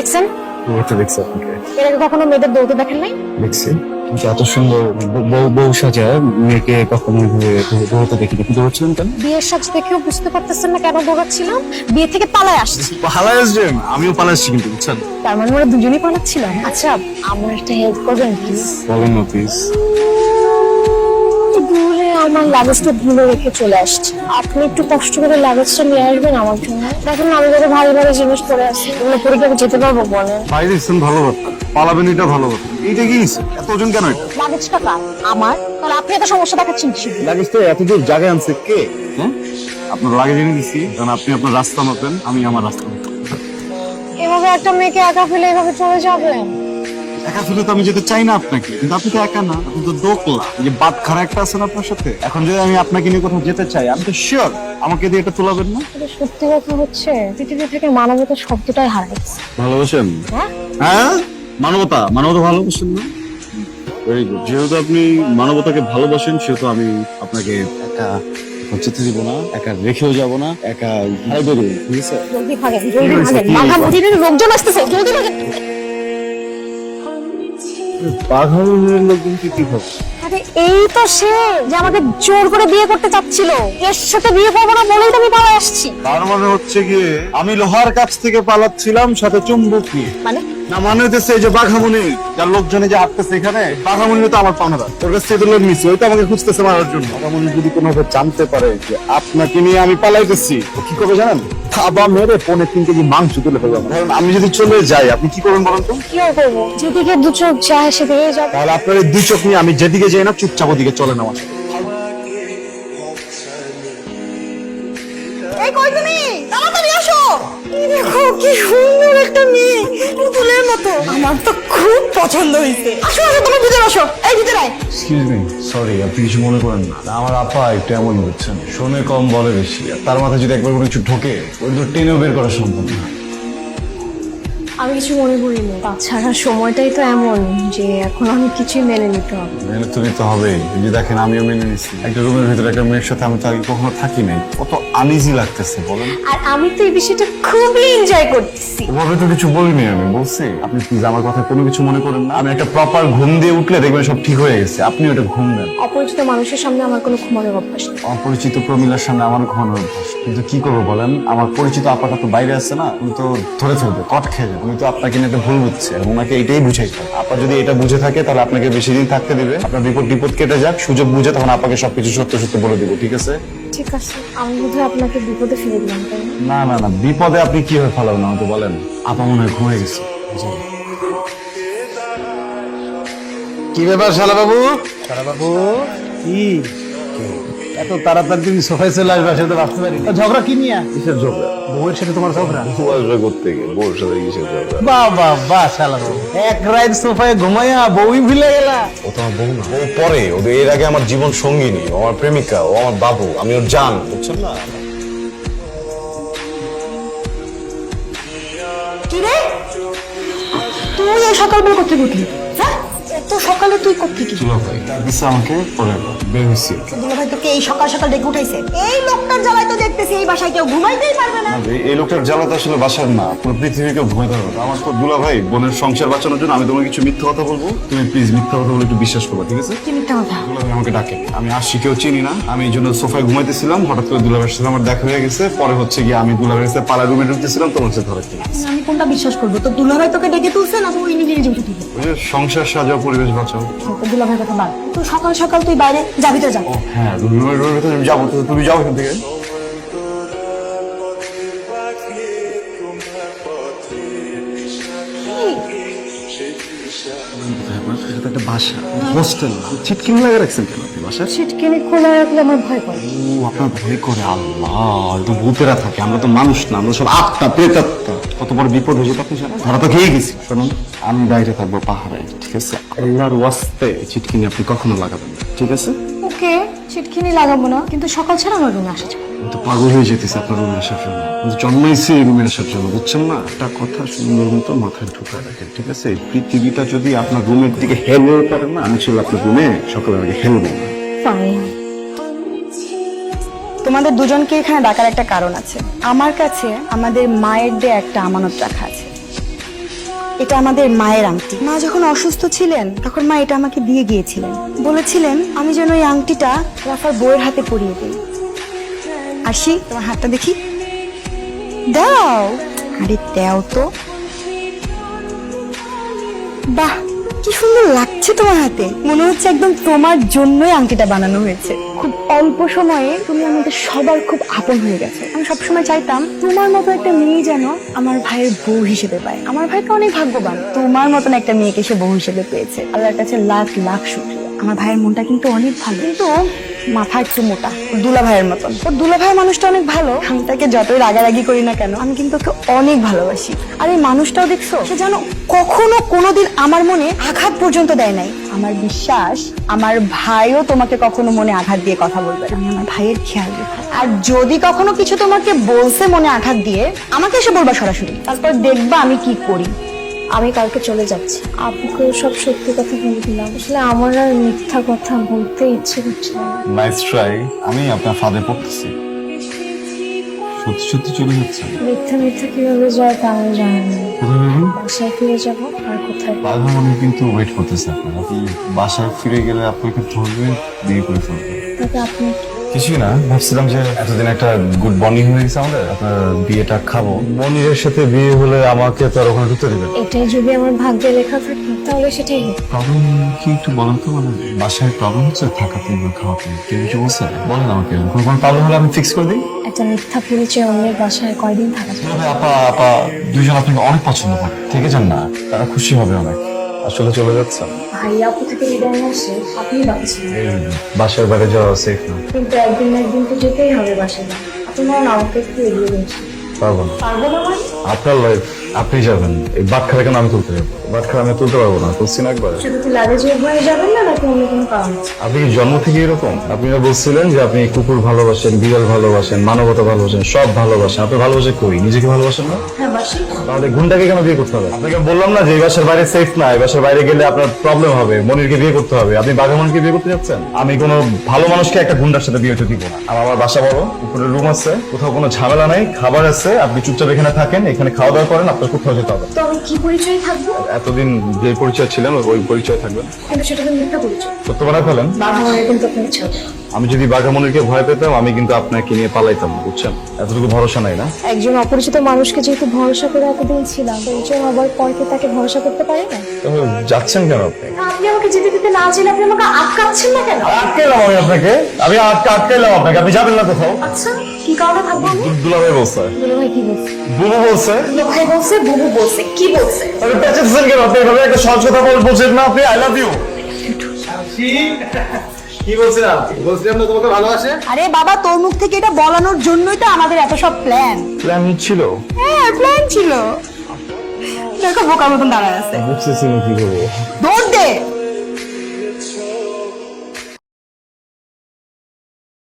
দেখছেন? এটা দেখছি আপনাকে। এর আগে কখনো মেয়েদের দৌড়তে দেখেন নাই? দেখছি। এত সুন্দর বউ- বউ সাজায় মেয়েকে কখনো দৌড়তে দেখিনি। কিন্তু দৌড়ছিলেন কেন? বিয়ের সাজ দেখেও বুঝতে পারতেছেন না কেন দৌড়াচ্ছিলাম বিয়ে থেকে পালায় আসছি। পালাই আসছেন আমিও পালাই আসছি কিন্তু বুঝছেন? তার মানে ওরা দুজনেই পালাচ্ছিলাম আচ্ছা আমার একটা হেল্প করবেন প্লিজ বলেন না প্লিজ আমার লাগেজটা ভুলে রেখে চলে আসছি। আপনি একটু কষ্ট করে লাগেজটা নিয়ে আসবেন আমার জন্য। দেখেন আমি যাতে ভারী ভারী জিনিস পরে আছি এগুলো পরে কি আমি যেতে পারব বলেন। ভাই দেখছেন ভালো কথা পালাবেন এটা ভালো কথা এইটা কি এত ওজন কেন এটা? লাগেজটা কার? আমার? তাহলে আপনি এত সমস্যা দেখাচ্ছেন কি লাগেজ তো এত দূর জায়গায় আনছে কে? হ্যাঁ আপনার লাগেজ এনে দিছি। কারণ আপনি আপনার রাস্তা মাপেন আমি আমার রাস্তা এভাবে একটা মেয়েকে একা ফেলে এভাবে চলে যাবেন? একা ফেলে তো আমি যেতে চাই না আপনাকে কিন্তু আপনি তো একা না আপনি তো দোকলা। যে বাদ খারা একটা আছেন আপনার সাথে এখন যদি আমি আপনাকে নিয়ে কোথাও যেতে চাই আমি তো শিওর আমাকে দিয়ে এটা তোলাবেন না? সত্যি কথা হচ্ছে পৃথিবী থেকে মানবতার শব্দটাই হারাই ভালোবাসেন? হ্যাঁ? হ্যাঁ? মানবতা মানবতা ভালোবাসেন না? ভেরি গুড যেহেতু আপনি মানবতাকে ভালোবাসেন সেহেতু আমি আপনাকে একা যেতে দিব না একা রেখেও যাব না একা হারাই দেবো ঠিক আছে? জলদি ভাগেন জলদি ভাগেন মাথা লোকজন আসতেছে জলদি ভাগেন বাঘাউনের লোকজন কি কি হবে আরে এই তো সে যে আমাকে জোর করে বিয়ে করতে চাচ্ছিল। এর সাথে বিয়ে করব না বলেই তো আমি পালা আসছি। তার মানে হচ্ছে গিয়ে আমি লোহার কাছ থেকে পালাচ্ছিলাম সাথে চুম্বক নিয়ে। মানে? না মানে হচ্ছে এই যে বাঘামুনি যার লোকজনে যে আটতেছে এখানে বাঘামুনি তো আমার পাওনা ওর কাছ থেকে লোক নিচ্ছে ওই তো আমাকে খুঁজতেছে মারার জন্য। বাঘামুনি যদি কোনোভাবে জানতে পারে যে আপনাকে নিয়ে আমি পালাইতেছি তো কি করবে জানেন? থাবা মেরে পনে তিন কেজি মাংস তুলে ফেলব কারণ আমি যদি চলে যাই আপনি কি করবেন বলেন তো? কি করব? যেদিকে দু চোখ যায় সেদিকে যাবে। তাহলে আপনার এই চোখ নিয়ে আমি যেদিকে যাই না চুপচাপ ওদিকে চলে নেওয়া এই কই তুমি? তাড়াতাড়ি আসো। এই দেখো কি সুন্দর একটা মেয়ে পুতুলের মতো। আমার তো পছন্দ হয়েছে। আসো তুমি ভিতরে আসো এই ভিতরে এক্সকিউজ মি সরি আপনি কিছু মনে করেন না। আমার আপা একটু এমন হচ্ছেন। শোনে কম, বলে বেশি। আর তার মাথায় যদি একবার কোনো কিছু ঢোকে, ওই তো টেনেও বের করা সম্ভব না। আমি কিছু মনে করিনি। তাছাড়া সময়টাই তো এমন যে এখন আমি কিছুই মেনে নিতে হবে। মেনে তো নিতে হবে এই যে দেখেন আমিও মেনে নিচ্ছি একটা রুমের ভিতরে একটা মেয়ের সাথে আমি তো আগে কখনো থাকি নাই। কত আনইজি লাগতেছে বলেন। আর আমি তো এই বিষয়টা খুবই এনজয় করতেছি। ওভাবে তো কিছু বলিনি আমি বলছি। আপনি প্লিজ আমার কথা কোনো কিছু মনে করেন না। আমি একটা প্রপার ঘুম দিয়ে উঠলে দেখবেন সব ঠিক হয়ে গেছে। আপনি ওটা ঘুম দেন। অপরিচিত মানুষের সামনে আমার কোনো ঘুমানোর অভ্যাস নেই। অপরিচিত প্রমিলার সামনে আমার ঘুমানোর অভ্যাস। কিন্তু কি করব বলেন? আমার পরিচিত আপাটা তো বাইরে আছে না উনি তো ধরে ফেলবে কট খেয়ে যাবে। উনি তো আপনাকে নিয়ে একটা ভুল বুঝছে ওনাকে এটাই বুঝাইতে হবে। আপা যদি এটা বুঝে থাকে তাহলে আপনাকে বেশি দিন থাকতে দিবে। আপনার বিপদ বিপদ কেটে যাক সুযোগ বুঝে তখন আপনাকে সবকিছু সত্য সত্য বলে দিব ঠিক আছে? ঠিক আছে। আমি বোধহয় আপনাকে বিপদে ফেলে দিলাম না? না না না বিপদে আপনি কি হয়ে ফেলাবেন আমাকে বলেন? আপা মনে হয় ঘুমিয়ে গেছে। কি ব্যাপার শালা বাবু শালা বাবু কি? এত তাড়াতাড়ি তুমি সোফায় চলে আসবে সেটা ভাবতে পারি ঝগড়া কি নিয়ে? কিসের ঝগড়া? বউয়ের সাথে তোমার ঝগড়া? আসবে করতে গিয়ে বোর সাথে কিসের বাহ বাহ বাহ শালা এক রাত সোফায় ঘুমাইয়া বউই ভুলে গেলা। ও তো আমার বউ না। ও পরে ওদের এর আগে আমার জীবন সঙ্গিনী ও আমার প্রেমিকা ও আমার বাবু আমি ওর জান বুঝছেন না? কি রে? তুই এই সকালবেলা করতে উঠলি? হ্যাঁ এত সকালে তুই দিচ্ছে আমাকে পরে বের হয়েছি দুলা ভাই তোকে এই সকাল সকাল ডেকে উঠাইছে। এই লোকটার জ্বালায় তো দেখতেছি এই বাসায় কেউ ঘুমাইতেই পারবে না। এই- লোকটার জ্বালা তো আসলে বাসার না পুরো পৃথিবীকে ঘুমাইতে আমার তো দুলা ভাই বোনের সংসার বাঁচানোর জন্য আমি তোমাকে কিছু মিথ্যা কথা বলব। তুমি প্লিজ মিথ্যা কথা বলে একটু বিশ্বাস করবে ঠিক আছে? কি মিথ্যা কথা? দুলা ভাই আমাকে ডাকে। আমি আসছি কেউ চিনি না। আমি এই জন্য সোফায় ঘুমাইতেছিলাম হঠাৎ করে দুলা ভাইয়ের সাথে আমার দেখা হয়ে গেছে। পরে হচ্ছে গিয়ে আমি দুলা ভাইয়ের সাথে পালা রুমে ঢুকতেছিলাম তোমার সাথে ধরে আমি কোনটা বিশ্বাস করব? তো দুলা ভাই তোকে ডেকে তুলছে না তুই নিজে নিজে উঠে সংসার সাজাও পরিবেশ বাঁচাও দুলা ভাই কথা বাদ। তুই সকাল সকাল তুই বাইরে যাবি তো যা। হ্যাঁ রুমের ভেতরে যাব তুমি যাও এখান থেকে। বাসা হোস্টেল ছিটকিনি লাগে রাখছেন কেন? আপনি বাসা ছিটকিনি খোলা রাখলে আমার ভয় করে। ও আপনার ভয় করে। আল্লাহ তো ভূতেরা থাকে। আমরা তো মানুষ না আমরা সব আত্মা প্রেতাত্মা। কত বড় বিপদ হয়ে যেত আপনি ধরা তো খেয়ে গেছি। শুনুন আমি বাইরে থাকব পাহাড়ে ঠিক আছে? আল্লাহর ওয়াস্তে চিটকিনি আপনি কখনো লাগাবেন না ঠিক আছে? ওকে ছিটকিনি লাগাবো না কিন্তু সকাল ছাড়া আমার রুমে আসা যাবে। তো পাগল হয়ে যেতেছি আপনার রুমে আসার জন্য। এই রুমে আসার জন্য, বুঝছেন না? একটা কথা সুন্দর মতো মাথায় ঠিক আছে? পৃথিবীটা যদি আপনার রুমের দিকে পারে না, আমি ছিল আপনার রুমে না তোমাদের দুজনকে এখানে ডাকার একটা কারণ আছে। আমার কাছে আমাদের মায়ের দিয়ে একটা আমানত রাখা আছে। এটা আমাদের মায়ের আংটি। মা যখন অসুস্থ ছিলেন, তখন মা এটা আমাকে দিয়ে গিয়েছিলেন। বলেছিলেন, আমি যেন এই আংটিটা রাফার বউয়ের হাতে পরিয়ে দিই। আসি, তোমার হাতটা দেখি। দাও। আরে দাও তো। বাহ, কি সুন্দর লাগছে তোমার হাতে। মনে হচ্ছে একদম তোমার জন্যই আংটিটা বানানো হয়েছে। খুব অল্প সময়ে তুমি আমাদের সবার খুব আপন হয়ে গেছে। আমি সবসময় চাইতাম তোমার মতো একটা মেয়ে যেন আমার ভাইয়ের বউ হিসেবে পায়। আমার ভাই তো অনেক ভাগ্যবান। তোমার মতন একটা মেয়েকে সে বউ হিসেবে পেয়েছে। আল্লাহর কাছে লাখ লাখ শুক্রিয়া। আমার ভাইয়ের মনটা কিন্তু অনেক ভালো। কিন্তু মাথা একটু মোটা দুলা ভাইয়ের মতন। ওর দুলা ভাইয়ের মানুষটা অনেক ভালো, আমি তাকে যতই রাগারাগি করি না কেন, আমি কিন্তু ওকে অনেক ভালোবাসি। আর এই মানুষটাও দেখছ, সে যেন কখনো কোনোদিন আমার মনে আঘাত পর্যন্ত দেয় নাই। আমার বিশ্বাস, আমার ভাইও তোমাকে কখনো মনে আঘাত দিয়ে কথা বলবে। আমি আমার ভাইয়ের খেয়াল রেখো। আর যদি কখনো কিছু তোমাকে বলছে মনে আঘাত দিয়ে, আমাকে এসে বলবা সরাসরি। তারপর দেখবা আমি কি করি। আমি কালকে চলে যাচ্ছি। আপুকে সব সত্যি কথা বলে দিলাম। আসলে আমার আর মিথ্যা কথা বলতে ইচ্ছে করছে না। নাইস ট্রাই আমি আপনার ফাঁদে পড়তেছি। সত্যি সত্যি চলে যাচ্ছে। মিথ্যা মিথ্যা কীভাবে যায় তা আমি জানি না। কোথায় যাবেন বাসায় ফিরে যাব আর কোথায়? বাঘা মনে কিন্তু ওয়েট করতেছে আপনার। আপনি বাসায় ফিরে গেলে আপনাকে ধরবে বিয়ে করে ফেলবে। তাতে আপনি কিছুই না। ভাবছিলাম যে এতদিন একটা গুড বন্ডিং হয়ে গেছে আমাদের আপনার বিয়েটা খাব। মনিরের সাথে বিয়ে হলে আমাকে তো আর ওখানে ঢুকতে দেবে এটাই যদি আমার ভাগ্যে লেখা থাকে তাহলে সেটাই প্রবলেম কি একটু বলেন তো মানে বাসায় প্রবলেম হচ্ছে? থাকাতে বা খাওয়াতে। কেউ কিছু বলছে? বলেন আমাকে। কোনো কোনো প্রবলেম হলে আমি ফিক্স করে দিই। একটা মিথ্যা পরিচয় অন্যের বাসায় কয়দিন থাকা আপা আপা দুইজন আপনাকে অনেক পছন্দ করে। থেকে যান না? তারা খুশি হবে অনেক। আসলে চলে যাচ্ছে। ভাইয়া আপু থেকে বিদায় আসে আপনি বাসার বাইরে যাওয়া সেফ না। কিন্তু একদিন না একদিন তো যেতেই হবে বাসায়। আপনি হয় আমাকে একটু এগিয়ে দিন পারব না। পারব না মানে? আপনার লাইফ আপনি যাবেন। এই বাটখারা কেন আমি তুলতে যাব? বাটখারা আমি তুলতে পারব না তুলছি না একবার। শুধু কি লাগেজের ভয়ে যাবেন না নাকি অন্য কোনো কারণ? আপনি কি জন্ম থেকে এরকম? আপনি না বলছিলেন যে আপনি কুকুর ভালোবাসেন বিড়াল ভালোবাসেন মানবতা ভালোবাসেন সব ভালোবাসেন। আপনি ভালোবাসে কই? নিজেকে ভালোবাসেন না? হ্যাঁ বাসি। তাহলে গুন্ডাকে কেন বিয়ে করতে হবে? আপনাকে বললাম না যে এই বাসার বাইরে সেফ না এই বাসার বাইরে গেলে আপনার প্রবলেম হবে। মনিরকে বিয়ে করতে হবে। আপনি বাঘামণিকে বিয়ে করতে যাচ্ছেন? আমি কোনো ভালো মানুষকে একটা গুন্ডার সাথে বিয়ে হতে দিব না। আর আমার বাসা বড় উপরে রুম আছে কোথাও কোনো ঝামেলা নাই খাবার আছে আপনি চুপচাপ এখানে থাকেন এখানে খাওয়া দাওয়া করেন আপনার খুব যেতে হবে তো আমি কি পরিচয় থাকব? এতদিন যে পরিচয় ছিলেন ওই পরিচয় থাকবে কিন্তু সেটা তো মিথ্যা পরিচয়। সত্য কথা বলেন বাবা এরকম তো আপনার আমি যদি বাঘামণিকে ভয় পেতাম আমি কিন্তু আপনাকে নিয়ে পালাইতাম বুঝছেন? এতটুকু ভরসা নাই না? একজন অপরিচিত মানুষকে যেহেতু ভরসা করে এতদিন ছিলাম পরিচয় হবার পর কি তাকে ভরসা করতে পারি না? তাহলে যাচ্ছেন কেন আপনি? আপনি আমাকে যেতে দিতে না চাইলে আপনি আমাকে আটকাচ্ছেন না কেন? আটকাইলাম আমি আপনাকে। আমি আটকে আটকাইলাম আপনাকে। আপনি যাবেন না কোথাও? আচ্ছা কি কারণে থাকব আমি? দুলাভাই বলছে। দুলো ভাই কি বলছে? বুবু বলছে। দুলো ভাই বলছে বুবু বলছে। কি বলছে? আপনি পেঁচেছেন কেন আপনি? এভাবে একটা সহজ কথা বল বলছেন না আপনি? আই লাভ ইউ কি বলছিলাম? বলছিলাম না তোমাকে ভালোবাসে? আরে বাবা তোর মুখ থেকে এটা বলানোর জন্যই তো আমাদের এত সব প্ল্যান প্ল্যান ছিল। হ্যাঁ প্ল্যান ছিল। দেখো বোকার মতন দাঁড়ায় আছে। বুঝতেছি না কি করব। দৌড়